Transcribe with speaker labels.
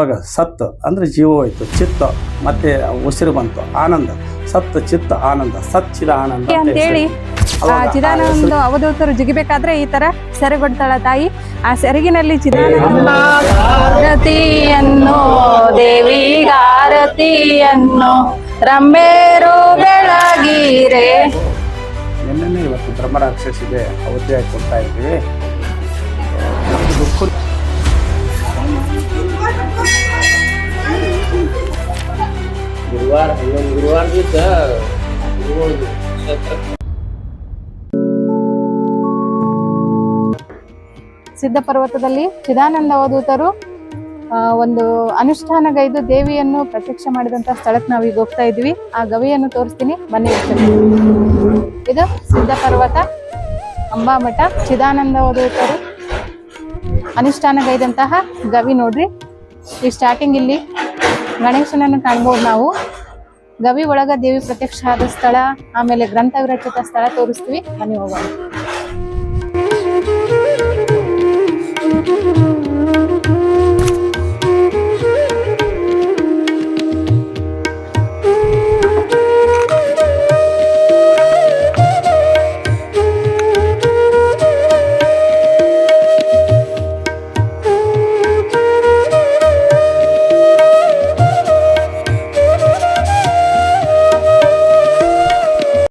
Speaker 1: ಅವಾಗ ಸತ್ ಅಂದ್ರೆ ಜೀವ ಹೋಯ್ತು ಚಿತ್ತ ಮತ್ತೆ ಉಸಿರು ಬಂತು ಆನಂದ. ಸತ್ ಚಿತ್ತ ಆನಂದ. ಸಚ್ಚಿದ ಆನಂದ ಅಂತ
Speaker 2: ಅಂತೇಳಿ. ಆ ಚಿದಾನಂದ ಅವಧೂತರು ಜಿಗಿಬೇಕಾದ್ರೆ ಈ ತರ ಸೆರೆಗೊಡ್ತಾಳ ತಾಯಿ. ಆ ಸೆರಗಿನಲ್ಲಿ ಚಿದಾನಂದ ದೇವಿ ದೇವಿಗಾರತಿಯನ್ನು ರಮ್ಮೇರು ಬೆಳಗಿರೆ.
Speaker 1: ನಿನ್ನೆ ಇವತ್ತು ಬ್ರಹ್ಮರಾಕ್ಷಸಿಗೆ ಅವಧಿಯಾಗಿ ಕೊಡ್ತಾ ಇದ್ದೀವಿ.
Speaker 3: ಗುರುವಾರ belum ಗುರುಗಳು ಕ್ಷೇತ್ರ
Speaker 2: ಸಿದ್ಧ ಪರ್ವತದಲ್ಲಿ ಚಿದಾನಂದ ಅವಧೂತರು ಒಂದು ಅನುಷ್ಠಾನಗೈದು ದೇವಿಯನ್ನು ಪ್ರತ್ಯಕ್ಷ ಮಾಡಿದಂತ ಸ್ಥಳಕ್ಕೆ ನಾವು ಈಗ ಹೋಗ್ತಾ ಇದ್ವಿ ಆ ಗವಿಯನ್ನು ತೋರಿಸ್ತೀನಿ. ಬನ್ನಿ ಇದು ಸಿದ್ಧ ಪರ್ವತ ಅಂಬಾಮಠ, ಚಿದಾನಂದ ಅವಧೂತರು ಅನುಷ್ಠಾನಗೈದಂತಹ ಗವಿ ನೋಡ್ರಿ. ಈ ಸ್ಟಾರ್ಟಿಂಗ್ ಇಲ್ಲಿ ಗಣೇಶನನ್ನು ಕಾಣ್ಬೋದು ನಾವು. ಗವಿ ಒಳಗ ದೇವಿ ಪ್ರತ್ಯಕ್ಷ ಆದ ಸ್ಥಳ, ಆಮೇಲೆ ಗ್ರಂಥ ವಿರಚಿತ ಸ್ಥಳ ತೋರಿಸ್ತೀವಿ. ಬನ್ನಿ ಹೋಗೋಣ.